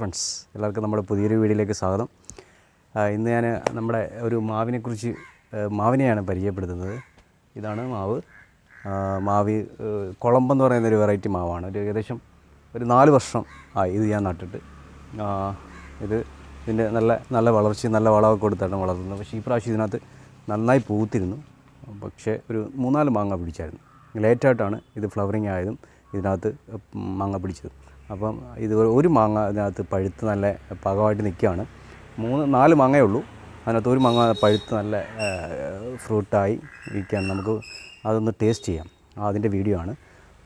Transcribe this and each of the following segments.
Friends എല്ലാവർക്കും നമ്മുടെ പുതിയൊരു വീഡിയോയിലേക്ക് സ്വാഗതം. ഇന്ന് ഞാൻ നമ്മുടെ ഒരു മാവിനെക്കുറിച്ച് മാവിനെയാണ് പരിചയപ്പെടുത്തുന്നത്. ഇതാണ് മാവ്. മാവി കുളമ്പെന്ന് പറയുന്ന ഒരു വെറൈറ്റി മാവാണ്. ഒരു ഏകദേശം ഒരു നാല് വർഷം ആയി ഇത് ഞാൻ നട്ടിട്ട്. ഇത് ഇതിന്റെ നല്ല നല്ല വളർച്ച നല്ല വളമൊക്കെ കൊടുത്താണ് വളർത്തുന്നത്. പക്ഷേ ഈ പ്രാവശ്യം ഇതിനകത്ത് നന്നായി പൂത്തിരുന്നു. പക്ഷേ ഒരു മൂന്നാൽ മാങ്ങ പിടിച്ചായിരുന്നു. ലേറ്റായിട്ടാണ് ഇത് ഫ്ലവറിങ് ആയതും ഇതിനകത്ത് മാങ്ങ പിടിച്ചത്. അപ്പം ഇത് ഒരു മാങ്ങ ഇതിനകത്ത് പഴുത്ത് നല്ല പാകമായിട്ട് നിൽക്കുകയാണ്. മൂന്ന് നാല് മാങ്ങയേ ഉള്ളൂ അതിനകത്ത് ഒരു മാങ്ങ പഴുത്ത് നല്ല ഫ്രൂട്ടായി ഇരിക്കാൻ നമുക്ക് അതൊന്ന് ടേസ്റ്റ് ചെയ്യാം. അതിന്റെ വീഡിയോ ആണ്.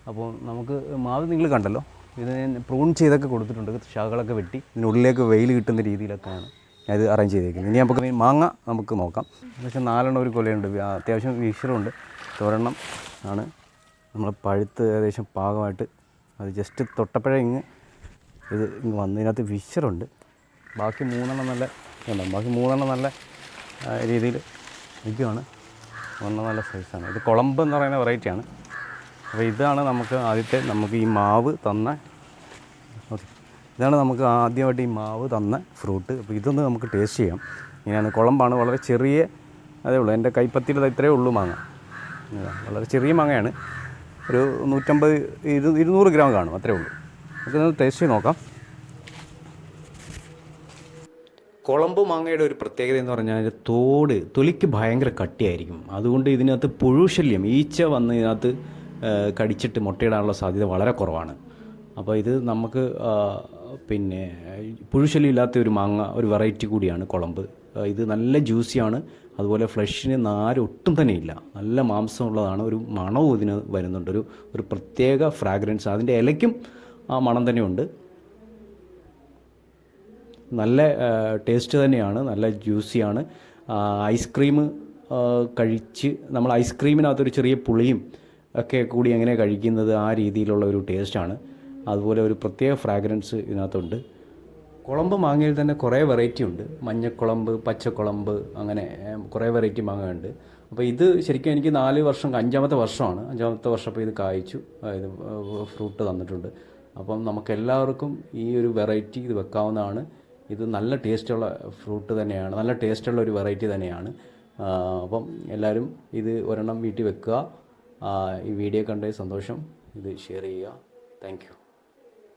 അപ്പോൾ നമുക്ക് മാവ് നിങ്ങൾ കണ്ടല്ലോ. ഇത് പ്രൂൺ ചെയ്തൊക്കെ കൊടുത്തിട്ടുണ്ട്. ശാഖകളൊക്കെ വെട്ടി. ഇതിനുള്ളിലേക്ക് വെയിൽ കിട്ടുന്ന രീതിയിലൊക്കെയാണ് ഇത് അറേഞ്ച് ചെയ്തേക്കുന്നത്. ഇനി നമുക്ക് മാങ്ങ നമുക്ക് നോക്കാം. പക്ഷേ നാലെണ്ണം ഒരു കൊലയുണ്ട്. അത്യാവശ്യം വീശറുണ്ട് ഒരെണ്ണം ആണ്. നമ്മൾ പഴുത്ത് ഏകദേശം പാകമായിട്ട് അത് ജസ്റ്റ് തൊട്ടപ്പോഴേ ഇങ്ങ് ഇത് ഇങ്ങ് വന്ന് ഇതിനകത്ത് വിഷറുണ്ട് ബാക്കി മൂന്നെണ്ണം നല്ല ഉണ്ടാവും ബാക്കി മൂന്നെണ്ണം നല്ല രീതിയിൽ നിൽക്കുകയാണ് ഒരെണ്ണം നല്ല സൈസാണ് ഇത് കുളമ്പ് എന്ന് പറയുന്ന വെറൈറ്റിയാണ് അപ്പോൾ ഇതാണ് നമുക്ക് ആദ്യത്തെ നമുക്ക് ഈ മാവ് തന്ന ഇതാണ് നമുക്ക് ആദ്യമായിട്ട് ഈ മാവ് തന്ന ഫ്രൂട്ട് അപ്പോൾ ഇതൊന്ന് നമുക്ക് ടേസ്റ്റ് ചെയ്യാം. ഇങ്ങനെയാണ്. കുളമ്പാണ് വളരെ ചെറിയ അതേ ഉള്ളൂ. എന്റെ കൈപ്പത്തിയിൽ ഇത്രയേ ഉള്ളൂ മാങ്ങ. വളരെ ചെറിയ മാങ്ങയാണ്. ഒരു നൂറ്റമ്പത് ഇരു ഇരുന്നൂറ് ഗ്രാം കാണും അത്രേ ഉള്ളൂ. നമുക്കൊന്ന് ടേസ്റ്റ് ചെയ്ത് നോക്കാം. കുളമ്പ് മാങ്ങയുടെ ഒരു പ്രത്യേകത എന്ന് പറഞ്ഞാൽ തോട് തൊലിക്ക് ഭയങ്കര കട്ടിയായിരിക്കും. അതുകൊണ്ട് ഇതിനകത്ത് പുഴുശല്യം ഈച്ച വന്ന് ഇതിനകത്ത് കടിച്ചിട്ട് മുട്ടയിടാനുള്ള സാധ്യത വളരെ കുറവാണ്. അപ്പോൾ ഇത് നമുക്ക് പിന്നെ പുഴുശല്യം ഇല്ലാത്ത ഒരു മാങ്ങ ഒരു വെറൈറ്റി കൂടിയാണ് കുളമ്പ് ഇത് നല്ല ജ്യൂസിയാണ്. അതുപോലെ ഫ്ലഷിന് നാര് ഒട്ടും തന്നെ ഇല്ല. നല്ല മാംസമുള്ളതാണ്. ഒരു മണവും ഇതിന് വരുന്നുണ്ട്. ഒരു ഒരു പ്രത്യേക ഫ്രാഗ്രൻസ് അതിന്റെ ഇലയ്ക്കും ആ മണം തന്നെയുണ്ട്. നല്ല ടേസ്റ്റ് തന്നെയാണ്. നല്ല ജ്യൂസിയാണ്. ഐസ്ക്രീം കഴിച്ച് നമ്മൾ ഐസ്ക്രീമിനകത്തൊരു ചെറിയ പുളിയും ഒക്കെ കൂടി എങ്ങനെ കഴിക്കുന്നത് ആ രീതിയിലുള്ള ഒരു ടേസ്റ്റാണ് അതുപോലെ ഒരു പ്രത്യേക ഫ്രാഗ്രൻസ് ഇതിനകത്തുണ്ട്. കുളമ്പ് മാങ്ങയിൽ തന്നെ കുറേ വെറൈറ്റി ഉണ്ട്. മഞ്ഞക്കുളമ്പ് പച്ചക്കുളമ്പ് അങ്ങനെ കുറേ വെറൈറ്റി മാങ്ങ ഉണ്ട് അപ്പോൾ ഇത് ശരിക്കും എനിക്ക് നാല് വർഷം അഞ്ചാമത്തെ വർഷമാണ്. അഞ്ചാമത്തെ വർഷം അപ്പോൾ ഇത് കായ്ച്ചു. ഇത് ഫ്രൂട്ട് തന്നിട്ടുണ്ട്. അപ്പം നമുക്ക് എല്ലാവർക്കും ഈ ഒരു വെറൈറ്റി ഇത് വെക്കാവുന്നതാണ്. ഇത് നല്ല ടേസ്റ്റുള്ള ഫ്രൂട്ട് തന്നെയാണ്. നല്ല ടേസ്റ്റുള്ള ഒരു വെറൈറ്റി തന്നെയാണ്. അപ്പം എല്ലാവരും ഇത് ഒരെണ്ണം വീട്ടിൽ വെക്കുക. ഈ വീഡിയോ കണ്ട സന്തോഷം. ഇത് ഷെയർ ചെയ്യുക. താങ്ക്